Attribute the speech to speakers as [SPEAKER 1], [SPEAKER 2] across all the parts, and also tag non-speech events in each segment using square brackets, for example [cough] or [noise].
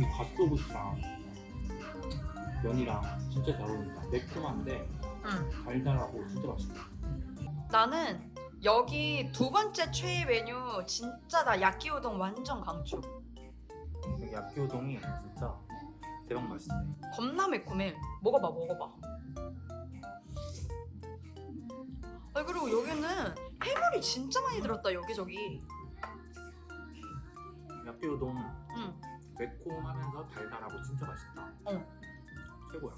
[SPEAKER 1] 이 갓소부시랑 면이랑 진짜 잘 어울린다. 매콤한데
[SPEAKER 2] 응.
[SPEAKER 1] 달달하고 진짜 맛있다.
[SPEAKER 2] 나는 여기 두 번째 최애 메뉴 진짜 나 야끼우동 완전 강추.
[SPEAKER 1] 여기 야끼우동이 진짜 대박 맛있네.
[SPEAKER 2] 겁나 매콤해. 먹어봐, 먹어봐. 아 그리고 여기는 해물이 진짜 많이 들었다 여기저기.
[SPEAKER 1] 야끼우동
[SPEAKER 2] 응.
[SPEAKER 1] 매콤하면서 달달하고 진짜 맛있다.
[SPEAKER 2] 어.
[SPEAKER 1] 최고야.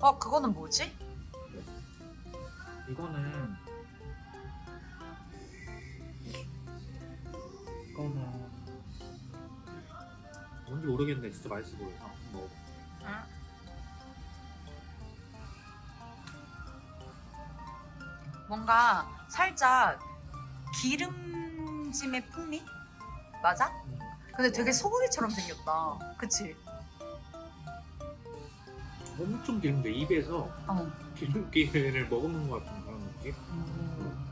[SPEAKER 2] 아 그거는 뭐지?
[SPEAKER 1] 이거는 이거는 뭔지 모르겠는데 진짜 맛있어 보여서 먹어봐.
[SPEAKER 2] 뭔가 살짝 기름짐의 풍미? 맞아? 근데 되게 소고기처럼 생겼다. 그치?
[SPEAKER 1] 엄청 기름져 입에서
[SPEAKER 2] 어.
[SPEAKER 1] 기름기를 머금는 것 같은 그런 느낌?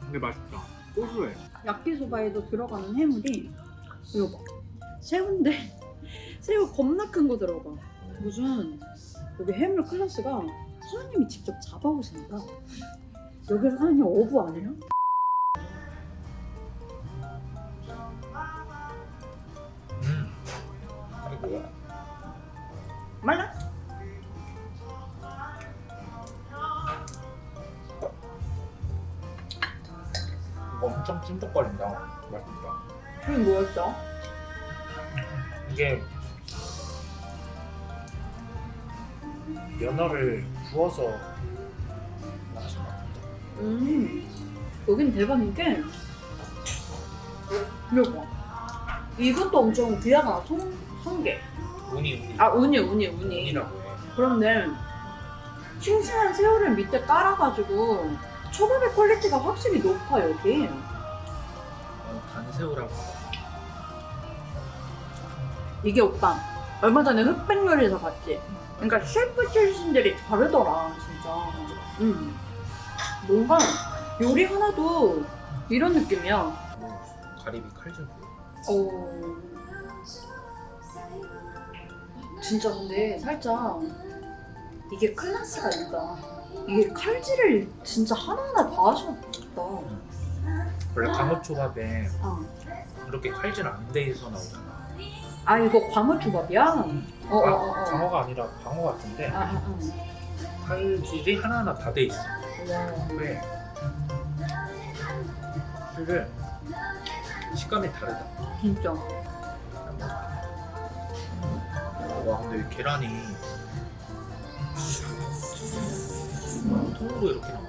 [SPEAKER 1] 근데 맛있다. 고소해.
[SPEAKER 3] 야끼소바에도 들어가는 해물이 이거 봐 새우인데 [laughs] 새우 겁나 큰 거 들어가 무슨 여기 해물 클래스가 사장님이 직접 잡아오신 거야 여기서 사장님 어부 아니에요?
[SPEAKER 1] 이게?
[SPEAKER 3] 말라?
[SPEAKER 1] 이거 엄청 찐득거린다. 맛있다.
[SPEAKER 3] 그게 뭐였어?
[SPEAKER 1] 이게 연어를 구워서 나신 것 같은데.
[SPEAKER 3] 음 여긴 대박인 게 이거 봐 이것도 엄청 귀하다 송, 성게
[SPEAKER 1] 우니 우니.
[SPEAKER 3] 아 우니 우니 우니
[SPEAKER 1] 우니라고 해.
[SPEAKER 3] 그런데 싱싱한 새우를 밑에 깔아가지고 초밥의 퀄리티가 확실히 높아 여기
[SPEAKER 1] 어, 간새우라고 하더라.
[SPEAKER 3] 이게 오빠 얼마 전에 흑백 요리에서 봤지? 그러니까 셰프 출신들이 다르더라 진짜 음. 뭔가 요리 하나도 이런 느낌이야
[SPEAKER 1] 어, 가리비 칼질.
[SPEAKER 3] 어... 진짜 근데 살짝 이게 클래스가 있다 이게 칼질을 진짜 하나하나 다 하셨다
[SPEAKER 1] 원래 강어초밥에
[SPEAKER 3] 아.
[SPEAKER 1] 이렇게 칼질 안 돼 있어 나오잖아.
[SPEAKER 3] 아 이거 광어 초밥이야? 어, 어,
[SPEAKER 1] 아,
[SPEAKER 3] 어, 어.
[SPEAKER 1] 광어가 아니라 광어 같은데
[SPEAKER 3] 아, 아, 아.
[SPEAKER 1] 칼질이 하나하나 다 돼 있어.
[SPEAKER 3] 와.
[SPEAKER 1] 왜? 칼을 식감이 다르다.
[SPEAKER 3] 진짜
[SPEAKER 1] 와 근데 이 계란이 통으로 이렇게 나와.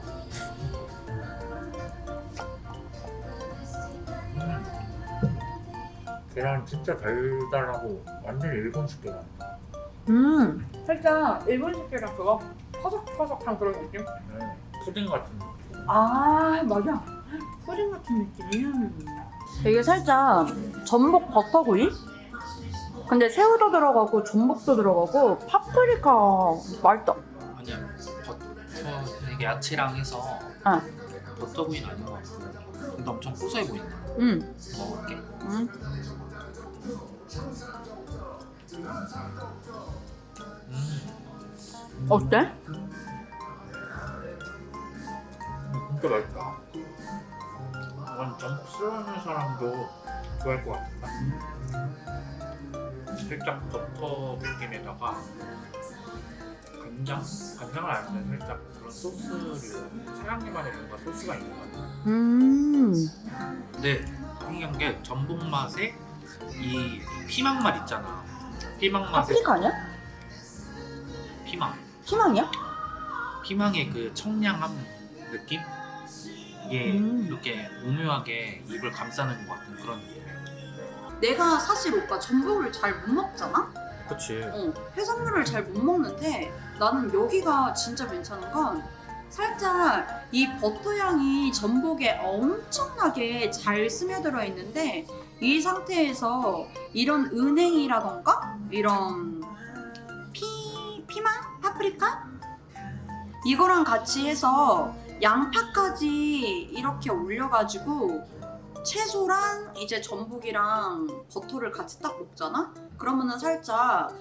[SPEAKER 1] 음. 계란 진짜 달달하고 완전 일본식 계란.
[SPEAKER 3] 음 살짝 일본식이랑 그거 퍼석퍼석한 그런 느낌?
[SPEAKER 1] 음, 푸딩 같은 느낌.
[SPEAKER 3] 아 맞아 푸딩 같은 느낌이야 이게 살짝 전복 버터구이? 근데 새우도 들어가고 전복도 들어가고 파프리카 맛있다
[SPEAKER 4] 아니야 버터 이게 야채랑 해서
[SPEAKER 3] 아.
[SPEAKER 4] 버터 구이는 아닌 것 같고 근데 엄청 고소해 보인다
[SPEAKER 3] 음.
[SPEAKER 4] 먹어볼게
[SPEAKER 3] 음.
[SPEAKER 4] 음
[SPEAKER 3] 어때?
[SPEAKER 1] 진짜 맛있다. 이건 전복 싫어하는 사람도 좋아할 것 같다. 살짝 버터 느낌에다가 간장? 간장을 아니면 살짝 그런 소스류 사장님만의 뭔가 소스가 있는 것 같아.
[SPEAKER 3] 음.
[SPEAKER 4] 근데 신기한 게 전복 맛에 이 피망 맛 있잖아 피망 맛에
[SPEAKER 3] 파프리카 아니야?
[SPEAKER 4] 피망
[SPEAKER 3] 희망이야?
[SPEAKER 4] 피망의 그 청량함 느낌? 이게
[SPEAKER 3] 음.
[SPEAKER 4] 이렇게 오묘하게 입을 감싸는 것 같은 그런 느낌
[SPEAKER 2] 내가 사실 오빠 전복을 잘 못 먹잖아?
[SPEAKER 1] 그치.
[SPEAKER 2] 어, 해산물을 잘 못 먹는데 나는 여기가 진짜 괜찮은 건 살짝 이 버터 향이 전복에 엄청나게 잘 스며들어 있는데 이 상태에서 이런 은행이라던가 이런 피 피망 파프리카 이거랑 같이 해서 양파까지 이렇게 올려가지고 채소랑 이제 전복이랑 버터를 같이 딱 먹잖아? 그러면은 살짝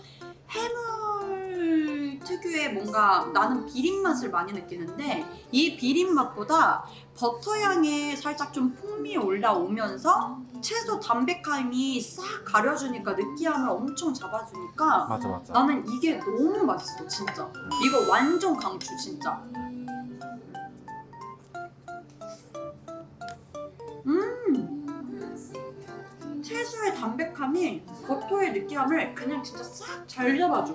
[SPEAKER 2] 해물 특유의 뭔가 나는 비린 맛을 많이 느끼는데 이 비린 맛보다 버터 향에 살짝 좀 풍미 올라오면서 채소 담백함이 싹 가려주니까 느끼함을 엄청 잡아주니까
[SPEAKER 5] 맞아 맞아.
[SPEAKER 2] 나는 이게 너무 맛있어 진짜 이거 완전 강추 진짜 음 채소의 담백함이 버터의 느끼함을 그냥 진짜 싹 잘 잡아줘